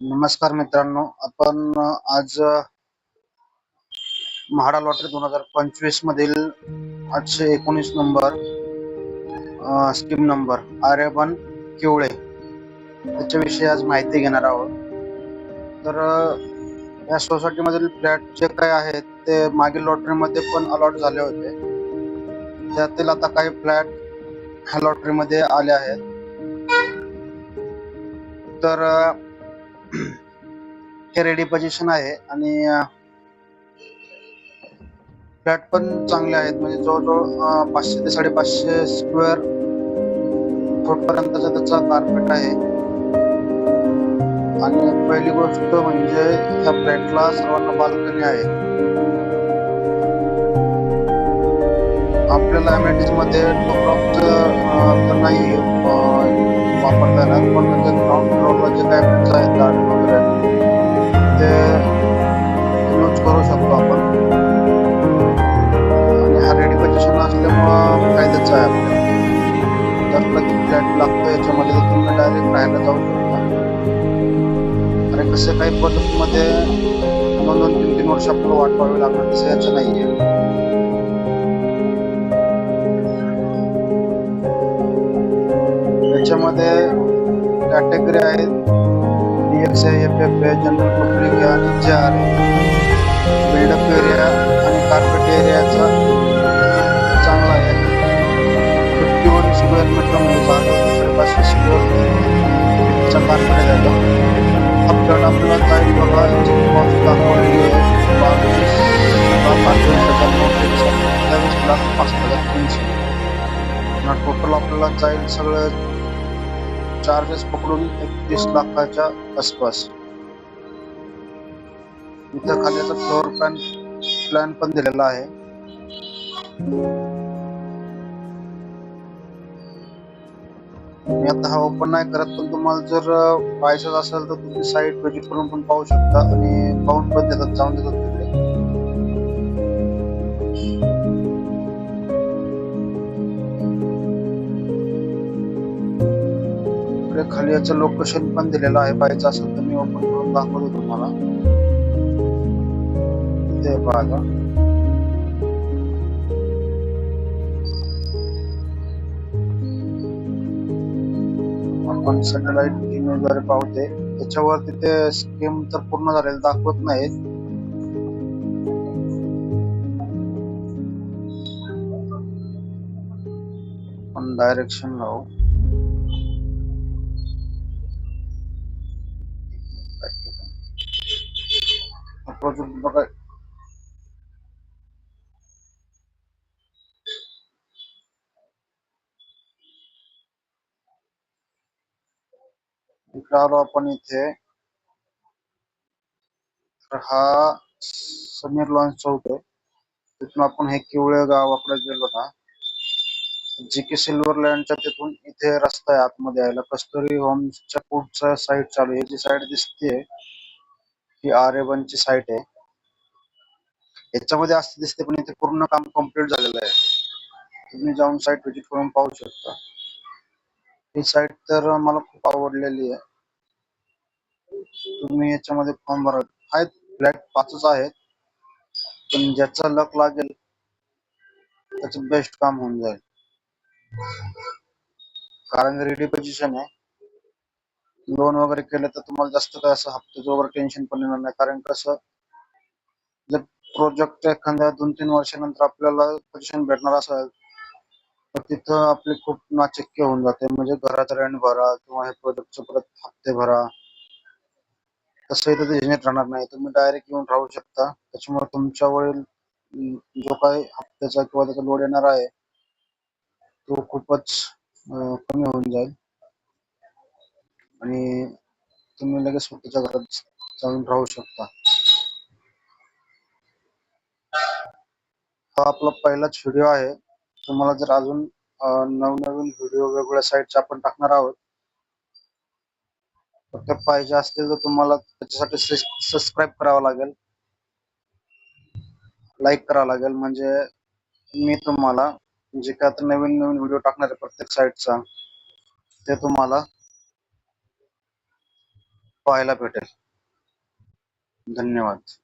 नमस्कार मित्रांनो आपण आज महाडा म्हाडा लॉटरी दोन हजार पंचवीस मधील आठशे एकोणीस नंबर स्कीम नंबर आर्यबन किवळे त्याच्याविषयी आज माहिती घेणार आहोत. तर या सोसायटीमधील फ्लॅट जे काही आहेत ते मागील लॉटरीमध्ये पण अलॉट झाले होते. त्यातील आता काही फ्लॅट ह्या लॉटरीमध्ये आले आहेत. तर हे रेडी पोझिशन आहे आणि फ्लॅट पण चांगले आहेत. म्हणजे जवळजवळ पाचशे ते साडेपाचशे स्क्वेअर फूट पर्यंतचा त्याचा कार्पेट आहे. आणि पहिली गोष्ट म्हणजे ह्या फ्लॅटला सर्वांना बाल्कनी आहे. आपल्याला अमेनिटीजमध्ये तसे काही प्रोजेक्टमध्ये दोन दोन तीन तीन वर्ष आपल्याला वाट पाहावी लागणार तसं याचं नाहीये. याच्यामध्ये कॅटेगरी आहेत. डीएक्स आहे एफ एफ आहे जनरल पब्लिक आहे आणि जे आर बिल्डअप एरिया आणि कार्पेट एरियाचा चांगला आहे. फिफ्टी वन स्क्वेअर मीटर म्हणजे जागा पाचशे स्क्वेअर मीटरचा कार्पेट आहे आपल्याला आपल्याला बघा दाखवलेली आहे बावीस लाख हजार नऊशे सत्तावीस लाख पाच हजार तीनशे टोटल आपल्याला जाईल सगळं चार्जेस पकडून एकतीस लाखाच्या आसपास इथं खाली फ्लोअर प्लॅन प्लॅन पण दिलेला आहे. मी आता हा ओपन नाही करत पण तुम्हाला जर पाहायचं असेल तर तुम्ही साईट व्हिजिट करून पण पाहू शकता आणि पाहून पण देतात जाऊन देतात तिकडे खाली याचं लोकेशन पण दिलेलं आहे पाहायचं असेल तर मी ओपन करून दाखवतो तुम्हाला. ते पाहा आपण सॅटेलाइट इमेजद्वारे पाहते त्याच्यावर तिथे स्कीम तर पूर्ण झालेलं दाखवत नाहीत. पण डायरेक्शन लावू बघा इकडे आपण इथे तर हा समीर लॉन्च चौक आहे. तिथून आपण हे किवळे गावाकडे गेलो ना जी के सिल्वर लँडच्या तिथून इथे रस्ता आहे आतमध्ये यायला. कस्तुरी होम्सच्या पुढचा साईड चालू आहे. जी साईड दिसते ही आर ची साईट आहे. याच्यामध्ये असं दिसते पण इथे पूर्ण काम कंप्लीट झालेलं आहे. तुम्ही जाऊन साईट व्हिजिट करून पाहू शकता. ही साईट तर मला खूप आवडलेली आहे. तुम्ही याच्यामध्ये फॉर्म भरा. आहेत फ्लॅट पाचच आहेत. पण ज्याचा लक लागेल त्याचं बेस्ट काम होऊन जाईल. कारण रेडी पोझिशन आहे. लोन वगैरे केलं तर तुम्हाला जास्त काय असं हप्त्याचं वगैरे टेन्शन पण येणार नाही. कारण कसं जर प्रोजेक्ट एखाद्या दोन तीन वर्षानंतर आपल्याला पोझिशन भेटणार असेल तर तिथं आपली खूप नाचक्की होऊन जाते. म्हणजे घराचा रेंट भरा किंवा हे प्रोजेक्टचे परत हप्ते भरा. तसं इथं ते राहणार नाही. तुम्ही डायरेक्ट येऊन राहू शकता. त्याच्यामुळे तुमच्यावरील अं, जो काही हप्त्याचा किंवा त्याचा लोड येणार आहे तो खूपच कमी होऊन जाईल. आणि तुम्ही लगेच स्वतःच्या घरात जाऊन राहू शकता. हा आपला पहिलाच व्हिडिओ आहे. तुम्हाला जर अजून नवनवीन व्हिडिओ वेगवेगळ्या साईटचे आपण टाकणार आहोत फक्त पाहिजे असतील तर तुम्हाला त्याच्यासाठी सबस्क्राईब करावं लागेल. लाईक करावं लागेल. म्हणजे मी तुम्हाला जे काय आता नवीन नवीन व्हिडिओ टाकणार आहे प्रत्येक साईटचा ते तुम्हाला पाहायला भेटेल. धन्यवाद.